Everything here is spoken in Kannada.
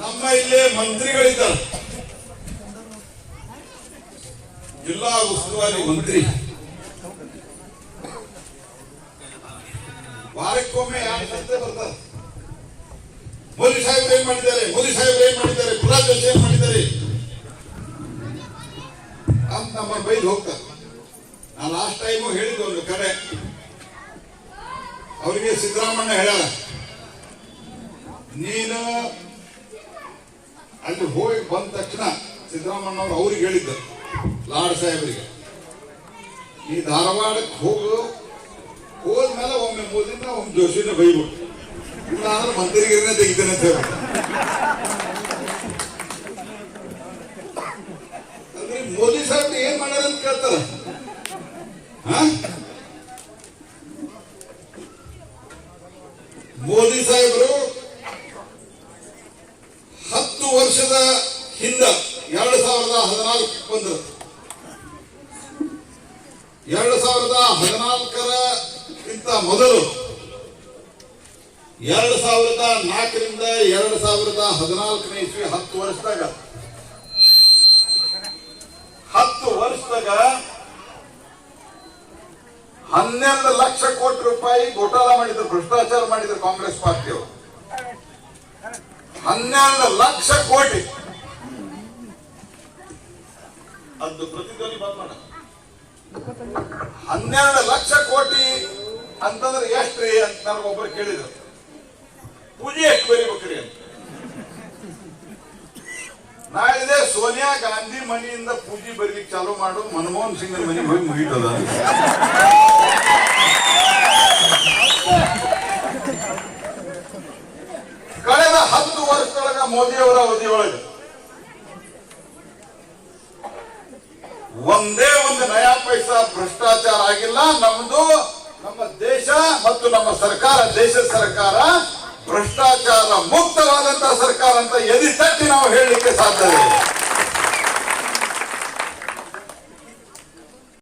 ನಮ್ಮ ಇಲ್ಲೇ ಮಂತ್ರಿಗಳಿದ್ದಾರೆ. ಜಿಲ್ಲಾ ಉಸ್ತುವಾರಿ ಮಂತ್ರಿ. ವಾರಕ್ಕೊಮ್ಮೆ ಯಾರು ಸಂತೆ ಬರ್ತಾರೆ? ಮೋದಿ ಸಾಹೇಬ್ರು ಏನ್ ಮಾಡಿದ್ದಾರೆ? ಮೋದಿ ಸಾಹೇಬ್ರು ಏನ್ ಮಾಡಿದ್ದಾರೆ? ಗುಲಾಬ್ ಜೋಶಿ ಏನ್ ಮಾಡಿದ್ದಾರೆ? ಅಂತ ನಮ್ಮ ಬೈದು ಹೋಗ್ತಾರೆ. ನಾನು ಲಾಸ್ಟ್ ಟೈಮು ಹೇಳಿದ್ದು ಒಂದು ಕಡೆ ಅವರಿಗೆ ಸಿದ್ದರಾಮಣ್ಣ ಹೇಳ ನೀನು ಅಲ್ಲಿ ಹೋಗಿ ಬಂದ ತಕ್ಷಣ ಸಿದ್ದರಾಮಣ್ಣ ಅವರು ಅವ್ರಿಗೆ ಹೇಳಿದ್ದರು ಲಾಡ್ ಸಾಹೇಬರಿಗೆ. ಈ ಧಾರವಾಡಕ್ಕೆ ಹೋಗು, ಹೋದ್ಮೇಲೆ ಒಮ್ಮೆ ಮೋದಿನ ಒಮ್ಮೆ ಜೋಶಿನ ಬೈಬಿಟ್ಟು ಇಲ್ಲ ಅಂದ್ರೆ ಮಂತ್ರಿಗಿರಿನೇ ತೆಗಿತೇನೆ ಅಂತ ಹೇಳಿ ಮೋದಿ ಸಾಹೇಬ್ ಏನ್ ಮಾಡ್ಯಾರ ಅಂತ ಕೇಳ್ತಾರ? ಮೋದಿ ಸಾಹೇಬರು ಹತ್ತು ವರ್ಷದ ಹಿಂದ ಎರಡು ಸಾವಿರದ ಹದಿನಾಲ್ಕು ಬಂದರು ಎರಡು ಸಾವಿರದ ಹದಿನಾಲ್ಕರಕ್ಕಿಂತ ಮೊದಲು, ಎರಡು ಸಾವಿರದ ನಾಲ್ಕರಿಂದ ಎರಡು ಸಾವಿರದ ಹದಿನಾಲ್ಕನೇ ಇಸ್ವಿ ಹತ್ತು ವರ್ಷದಾಗ ಹನ್ನೆರಡು ಲಕ್ಷ ಕೋಟಿ ರೂಪಾಯಿ ಘೋಟಾಲ ಮಾಡಿದ್ರು ಭ್ರಷ್ಟಾಚಾರ ಮಾಡಿದ್ರು ಕಾಂಗ್ರೆಸ್ ಪಾರ್ಟಿಯವರು. ಹನ್ನೆರಡು ಲಕ್ಷ ಕೋಟಿ. ಅದು ಪ್ರತಿಧ್ವನಿ ಬಂದ್ ಮಾಡ. ಹನ್ನೆರಡು ಲಕ್ಷ ಕೋಟಿ ಅಂತಂದ್ರೆ ಎಷ್ಟ್ರಿ ಅಂತ ನನಗೊಬ್ಬರು ಕೇಳಿದ್ರು. ಪೂಜೆ ಎಷ್ಟು ಬರಿಬೇಕ್ರಿ ಅಂತ. ನಾಳೆ ಸೋನಿಯಾ ಗಾಂಧಿ ಮನೆಯಿಂದ ಪೂಜೆ ಬರೀಲಿಕ್ಕೆ ಚಾಲು ಮಾಡು ಮನಮೋಹನ್ ಸಿಂಗ್ ಮನೆ ಹೋಗಿ ಮುಗಿತದ ಕಳೆದ ಹತ್ತು ವರ್ಷದೊಳಗ ಮೋದಿಯವರ ಅವಧಿಯೊಳಗೆ. ಒಂದೇ ಒಂದು ನಯಾ ಪೈಸಾ ಭ್ರಷ್ಟಾಚಾರ ಆಗಿಲ್ಲ, ನಮ್ದು, ನಮ್ಮ ದೇಶ ಮತ್ತು ನಮ್ಮ ಸರ್ಕಾರ ದೇಶ ಸರ್ಕಾರ ಭ್ರಷ್ಟಾಚಾರ ಮುಕ್ತವಾದಂತಹ ಸರ್ಕಾರ ಅಂತ ಎದಿ ತಟ್ಟಿ ನಾವು ಹೇಳಲಿಕ್ಕೆ ಸಾಧ್ಯವಿಲ್ಲ